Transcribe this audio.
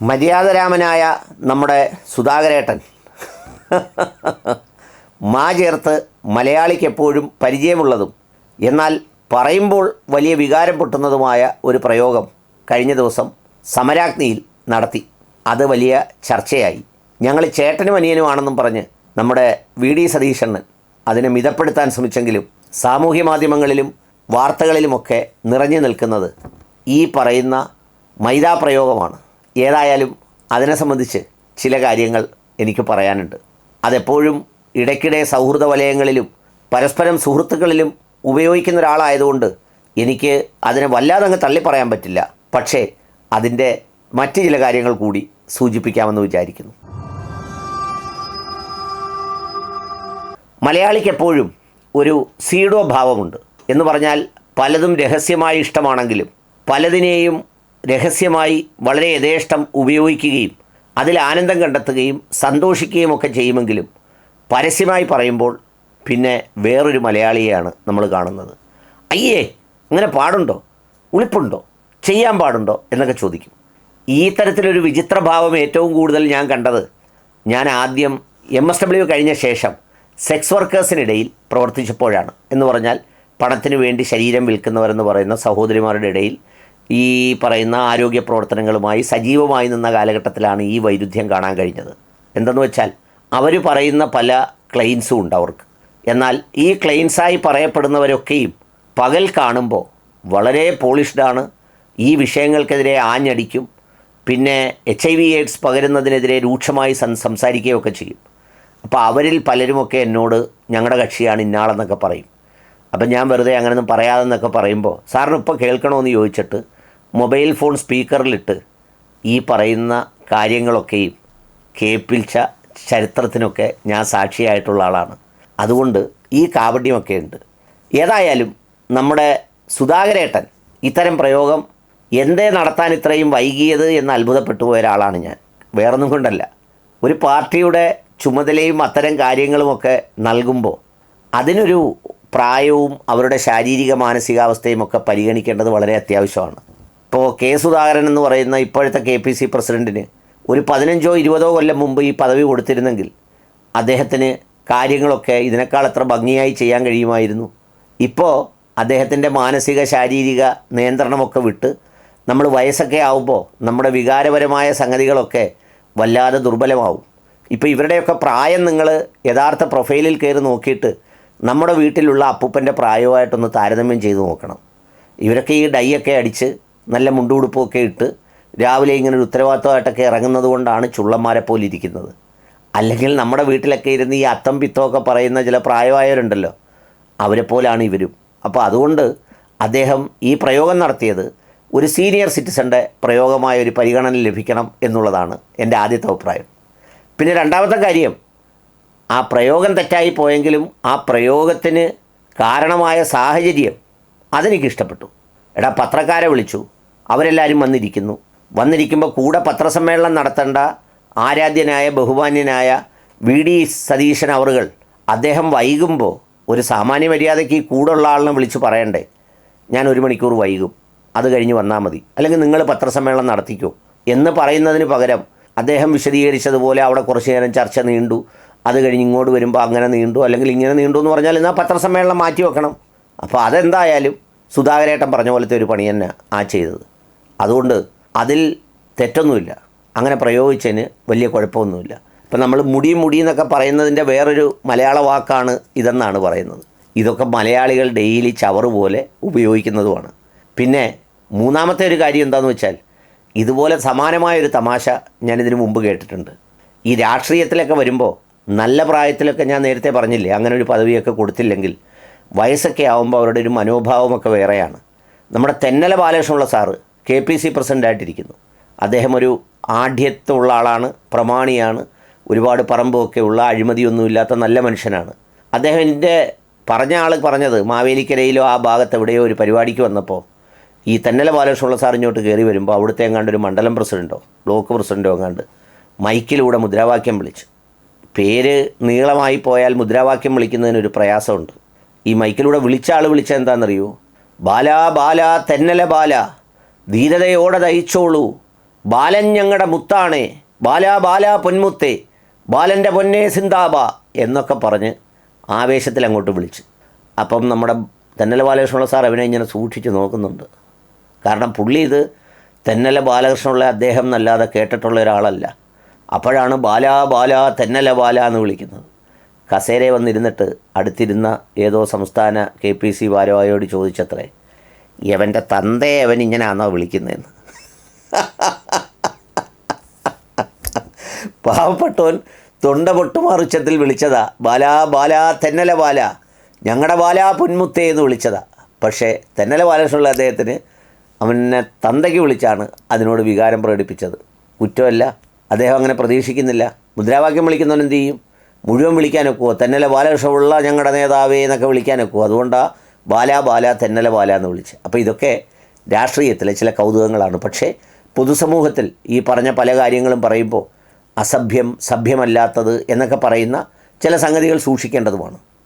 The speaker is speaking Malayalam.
മര്യാദരാമനായ നമ്മുടെ സുധാകരേട്ടൻ. മാ ചേർത്ത് മലയാളിക്കെപ്പോഴും പരിചയമുള്ളതും എന്നാൽ പറയുമ്പോൾ വലിയ വികാരം പൊട്ടുന്നതുമായ ഒരു പ്രയോഗം കഴിഞ്ഞ ദിവസം സമരാഗ്നിയിൽ നടത്തി. അത് വലിയ ചർച്ചയായി. ഞങ്ങൾ ചേട്ടനും അനിയനുമാണെന്നും പറഞ്ഞ് നമ്മുടെ വി ഡി സതീശണ്ണൻ അതിനെ മിതപ്പെടുത്താൻ ശ്രമിച്ചെങ്കിലും സാമൂഹ്യ മാധ്യമങ്ങളിലും വാർത്തകളിലുമൊക്കെ നിറഞ്ഞു നിൽക്കുന്നത് ഈ പറയുന്ന മൈദാ പ്രയോഗമാണ് ഏതായാലും അതിനെ സംബന്ധിച്ച് ചില കാര്യങ്ങൾ എനിക്ക് പറയാനുണ്ട്. അതെപ്പോഴും ഇടയ്ക്കിടെ സൗഹൃദ വലയങ്ങളിലും പരസ്പരം സുഹൃത്തുക്കളിലും ഉപയോഗിക്കുന്ന ഒരാളായതുകൊണ്ട് എനിക്ക് അതിനെ വല്ലാതെ അങ്ങ് തള്ളിപ്പറയാൻ പറ്റില്ല. പക്ഷേ അതിന്റെ മറ്റ് ചില കാര്യങ്ങൾ കൂടി സൂചിപ്പിക്കാമെന്ന് വിചാരിക്കുന്നു. മലയാളിക്ക് എപ്പോഴും ഒരു സീഡോ ഭാവമുണ്ട്. എന്ന് പറഞ്ഞാൽ പലതും രഹസ്യമായി ഇഷ്ടമാണെങ്കിലും പലതിനെയും രഹസ്യമായി വളരെ യഥേഷ്ടം ഉപയോഗിക്കുകയും അതിൽ ആനന്ദം കണ്ടെത്തുകയും സന്തോഷിക്കുകയും ഒക്കെ ചെയ്യുമെങ്കിലും പരസ്യമായി പറയുമ്പോൾ പിന്നെ വേറൊരു മലയാളിയെയാണ് നമ്മൾ കാണുന്നത്. അയ്യേ അങ്ങനെ പാടുണ്ടോ? ഉളിപ്പുണ്ടോ? ചെയ്യാൻ പാടുണ്ടോ? എന്നൊക്കെ ചോദിക്കും. ഈ തരത്തിലൊരു വിചിത്രഭാവം ഏറ്റവും കൂടുതൽ ഞാൻ കണ്ടത് ഞാൻ ആദ്യം എം എസ് ഡബ്ല്യു കഴിഞ്ഞ ശേഷം സെക്സ് വർക്കേഴ്സിനിടയിൽ പ്രവർത്തിച്ചപ്പോഴാണ്. എന്ന് പറഞ്ഞാൽ പണത്തിന് വേണ്ടി ശരീരം വിൽക്കുന്നവരെന്ന് പറയുന്ന സഹോദരിമാരുടെ ഇടയിൽ ഈ പറയുന്ന ആരോഗ്യ പ്രവർത്തനങ്ങളുമായി സജീവമായി നിന്ന കാലഘട്ടത്തിലാണ് ഈ വൈരുദ്ധ്യം കാണാൻ കഴിഞ്ഞത്. എന്തെന്ന് വെച്ചാൽ അവർ പറയുന്ന പല ക്ലെയിംസും ഉണ്ട് അവർക്ക്. എന്നാൽ ഈ ക്ലെയിംസായി പറയപ്പെടുന്നവരൊക്കെയും പകൽ കാണുമ്പോൾ വളരെ പോളിഷ്ഡാണ് ഈ വിഷയങ്ങൾക്കെതിരെ ആഞ്ഞടിക്കും പിന്നെ എച്ച് ഐ വി എയ്ഡ്സ് പകരുന്നതിനെതിരെ രൂക്ഷമായി സംസാരിക്കുകയൊക്കെ ചെയ്യും. അപ്പോൾ അവരിൽ പലരുമൊക്കെ എന്നോട് ഞങ്ങളുടെ കക്ഷിയാണ് ഇന്നാളെന്നൊക്കെ പറയും അപ്പം ഞാൻ വെറുതെ അങ്ങനെയൊന്നും പറയാതെന്നൊക്കെ പറയുമ്പോൾ സാറിന് ഇപ്പോൾ കേൾക്കണമെന്ന് ചോദിച്ചിട്ട് മൊബൈൽ ഫോൺ സ്പീക്കറിലിട്ട് ഈ പറയുന്ന കാര്യങ്ങളൊക്കെയും കേൾപ്പിച്ച ചരിത്രത്തിനൊക്കെ ഞാൻ സാക്ഷിയായിട്ടുള്ള ആളാണ്. അതുകൊണ്ട് ഈ കാപട്യമൊക്കെ ഉണ്ട്. ഏതായാലും നമ്മുടെ സുധാകരേട്ടൻ ഇത്തരം പ്രയോഗം എന്തേ നടത്താൻ ഇത്രയും വൈകിയത് എന്ന് അത്ഭുതപ്പെട്ടു പോയ ഒരാളാണ് ഞാൻ. വേറൊന്നും കൊണ്ടല്ല. ഒരു പാർട്ടിയുടെ ചുമതലയും അത്തരം കാര്യങ്ങളുമൊക്കെ നൽകുമ്പോൾ അതിനൊരു പ്രായവും അവരുടെ ശാരീരിക മാനസികാവസ്ഥയും ഒക്കെ പരിഗണിക്കേണ്ടത് വളരെ അത്യാവശ്യമാണ്. ഇപ്പോൾ കെ സുധാകരൻ എന്ന് പറയുന്ന ഇപ്പോഴത്തെ കെ പി സി പ്രസിഡന്റിന് ഒരു പതിനഞ്ചോ ഇരുപതോ കൊല്ലം മുമ്പ് ഈ പദവി കൊടുത്തിരുന്നെങ്കിൽ അദ്ദേഹത്തിന് കാര്യങ്ങളൊക്കെ ഇതിനേക്കാൾ എത്ര ഭംഗിയായി ചെയ്യാൻ കഴിയുമായിരുന്നു. ഇപ്പോൾ അദ്ദേഹത്തിന്റെ മാനസിക ശാരീരിക നിയന്ത്രണമൊക്കെ വിട്ട് നമ്മൾ വയസ്സൊക്കെ ആവുമ്പോൾ നമ്മുടെ വികാരപരമായ സംഗതികളൊക്കെ വല്ലാതെ ദുർബലമാവും. ഇപ്പോൾ ഇവരുടെയൊക്കെ പ്രായം നിങ്ങൾ യഥാർത്ഥ പ്രൊഫൈലിൽ കയറി നോക്കിയിട്ട് നമ്മുടെ വീട്ടിലുള്ള അപ്പൂപ്പന്റെ പ്രായവുമായിട്ടൊന്ന് താരതമ്യം ചെയ്ത് നോക്കണം. ഇവരൊക്കെ ഈ ഡൈയൊക്കെ അടിച്ച് നല്ല മുണ്ടുടുപ്പൊക്കെ ഇട്ട് രാവിലെ ഇങ്ങനെ ഒരു ഉത്തരവാദിത്തമായിട്ടൊക്കെ ഇറങ്ങുന്നത് കൊണ്ടാണ് ചുള്ളന്മാരെ പോലെ ഇരിക്കുന്നത്. അല്ലെങ്കിൽ നമ്മുടെ വീട്ടിലൊക്കെ ഇരുന്ന് ഈ അത്തം പിത്തമൊക്കെ പറയുന്ന ചില പ്രായമായവരുണ്ടല്ലോ. അവരെ പോലാണ് ഇവരും. അപ്പോൾ അതുകൊണ്ട് അദ്ദേഹം ഈ പ്രയോഗം നടത്തിയത് ഒരു സീനിയർ സിറ്റിസന്റെ പ്രയോഗമായ ഒരു പരിഗണന ലഭിക്കണം എന്നുള്ളതാണ് എന്റെ ആദ്യത്തെ അഭിപ്രായം. പിന്നെ രണ്ടാമത്തെ കാര്യം ആ പ്രയോഗം തെറ്റായി പോയെങ്കിലും ആ പ്രയോഗത്തിന് കാരണമായ സാഹചര്യം അതെനിക്ക് ഇഷ്ടപ്പെട്ടു. എടാ പത്രക്കാരെ വിളിച്ചു. അവരെല്ലാവരും വന്നിരിക്കുന്നു. വന്നിരിക്കുമ്പോൾ കൂടെ പത്രസമ്മേളനം നടത്തേണ്ട ആരാധ്യനായ ബഹുമാന്യനായ വി. ഡി. സതീശൻ അവറുകൾ അദ്ദേഹം വൈകുമ്പോൾ ഒരു സാമാന്യ മര്യാദയ്ക്ക് കൂടെ കൂടുള്ള ആളിനെ വിളിച്ച് പറയണ്ടേ? ഞാൻ ഒരു മണിക്കൂർ വൈകും. അത് കഴിഞ്ഞ് വന്നാൽ മതി. അല്ലെങ്കിൽ നിങ്ങൾ പത്രസമ്മേളനം നടത്തിക്കോ. എന്ന് പറയുന്നതിന് പകരം അദ്ദേഹം വിശദീകരിച്ചതുപോലെ അവിടെ കുറച്ച് നേരം ചർച്ച നീണ്ടു. അത് കഴിഞ്ഞ് ഇങ്ങോട്ട് വരുമ്പോൾ അങ്ങനെ നീണ്ടു. അല്ലെങ്കിൽ ഇങ്ങനെ നീണ്ടു എന്ന് പറഞ്ഞാൽ എന്നാൽ പത്രസമ്മേളനം മാറ്റി വെക്കണം. അപ്പോൾ അതെന്തായാലും സുധാകരേട്ടൻ പറഞ്ഞ പോലത്തെ ഒരു പണി തന്നെ ആ ചെയ്തത്. അതുകൊണ്ട് അതിൽ തെറ്റൊന്നുമില്ല. അങ്ങനെ പ്രയോഗിച്ചതിന് വലിയ കുഴപ്പമൊന്നുമില്ല. ഇപ്പം നമ്മൾ മുടി മുടി എന്നൊക്കെ പറയുന്നതിന്റെ വേറൊരു മലയാള വാക്കാണ് ഇതെന്നാണ് പറയുന്നത്. ഇതൊക്കെ മലയാളികൾ ഡെയിലി ചവറ് പോലെ ഉപയോഗിക്കുന്നതുമാണ്. പിന്നെ മൂന്നാമത്തെ ഒരു കാര്യം എന്താണെന്ന് വെച്ചാൽ ഇതുപോലെ സമാനമായൊരു തമാശ ഞാനിതിനു മുമ്പ് കേട്ടിട്ടുണ്ട്. ഈ രാഷ്ട്രീയത്തിലൊക്കെ വരുമ്പോൾ നല്ല പ്രായത്തിലൊക്കെ ഞാൻ നേരത്തെ പറഞ്ഞില്ലേ അങ്ങനെ ഒരു പദവിയൊക്കെ കൊടുത്തില്ലെങ്കിൽ വയസ്സൊക്കെ ആകുമ്പോൾ അവരുടെ ഒരു മനോഭാവമൊക്കെ വേറെയാണ്. നമ്മുടെ തെന്നല ബാലകൃഷ്ണമുള്ള സാറ് കെ പി സി പ്രസിഡന്റായിട്ടിരിക്കുന്നു അദ്ദേഹം ഒരു ആഢ്യത്വമുള്ള ആളാണ് പ്രമാണിയാണ് ഒരുപാട് പറമ്പൊക്കെ ഉള്ള അഴിമതിയൊന്നുമില്ലാത്ത നല്ല മനുഷ്യനാണ്. അദ്ദേഹം എന്റെ പറഞ്ഞ ആൾ പറഞ്ഞത് മാവേലിക്കരയിലോ ആ ഭാഗത്ത് എവിടെയോ ഒരു പരിപാടിക്ക് വന്നപ്പോൾ ഈ തന്നല ബാലകൃഷ്ണമുള്ള സാർ ഇങ്ങോട്ട് കയറി വരുമ്പോൾ അവിടുത്തെ എങ്ങാണ്ട് ഒരു മണ്ഡലം പ്രസിഡന്റോ ബ്ലോക്ക് പ്രസിഡന്റോ എങ്ങാണ്ട് മൈക്കിലൂടെ മുദ്രാവാക്യം വിളിച്ചു. പേര് നീളമായി പോയാൽ മുദ്രാവാക്യം വിളിക്കുന്നതിനൊരു പ്രയാസമുണ്ട്. ഈ മൈക്കിലൂടെ വിളിച്ച ആൾ വിളിച്ച എന്താണെന്നറിയോ ബാല ബാല തെന്നല ബാല. ധീരതയോടെ ദഹിച്ചോളൂ. ബാലൻ ഞങ്ങളുടെ മുത്താണേ. ബാലാ ബാലാ പൊന്മുത്തേ. ബാലന്റെ പൊന്നേ സിന്താബ എന്നൊക്കെ പറഞ്ഞ് ആവേശത്തിൽ അങ്ങോട്ട് വിളിച്ച്. അപ്പം നമ്മുടെ തെന്നല ബാലകൃഷ്ണപിള്ള സാർ അവനെ ഇങ്ങനെ സൂക്ഷിച്ച് നോക്കുന്നുണ്ട്. കാരണം പുള്ളി ഇത് തെന്നല ബാലകൃഷ്ണപിള്ള അദ്ദേഹം എന്നല്ലാതെ കേട്ടിട്ടുള്ള ഒരാളല്ല. അപ്പോഴാണ് ബാലാ ബാലാ തെന്നല ബാല എന്ന് വിളിക്കുന്നത്. കസേരയെ വന്നിരുന്നിട്ട് അടുത്തിരുന്ന ഏതോ സംസ്ഥാന കെ പി സി ഭാരവാഹിയോട് ചോദിച്ചത്രേ യവന്റെ തന്തേ അവൻ ഇങ്ങനെയാണോ വിളിക്കുന്നതെന്ന്. പാവപ്പെട്ടവൻ തൊണ്ട പൊട്ടുമാറിച്ചത്തിൽ വിളിച്ചതാ. ബാലാ ബാലാ തെന്നല ബാല. ഞങ്ങളുടെ ബാലാ പൊന്മുത്തേ എന്ന് വിളിച്ചതാ. പക്ഷേ തെന്നല ബാലുള്ള അദ്ദേഹത്തിന് അവനെ തന്തയ്ക്ക് വിളിച്ചാണ് അതിനോട് വികാരം പ്രകടിപ്പിച്ചത്. കുറ്റമല്ല. അദ്ദേഹം അങ്ങനെ പ്രതീക്ഷിക്കുന്നില്ല. മുദ്രാവാക്യം വിളിക്കുന്നവൻ എന്ത് ചെയ്യും? മുഴുവൻ വിളിക്കാനൊക്കുമോ തെന്നല ബാലകൃഷ്ണമുള്ള ഞങ്ങളുടെ നേതാവേ എന്നൊക്കെ വിളിക്കാനൊക്കുമോ അതുകൊണ്ടാണ് ബാലാ ബാല തെന്നല ബാല എന്ന് വിളിച്ച്. അപ്പോൾ ഇതൊക്കെ രാഷ്ട്രീയത്തിലെ ചില കൗതുകങ്ങളാണ്. പക്ഷേ പൊതുസമൂഹത്തിൽ ഈ പറഞ്ഞ പല കാര്യങ്ങളും പറയുമ്പോൾ അസഭ്യം സഭ്യമല്ലാത്തത് എന്നൊക്കെ പറയുന്ന ചില സംഗതികൾ സൂക്ഷിക്കേണ്ടതുമാണ്.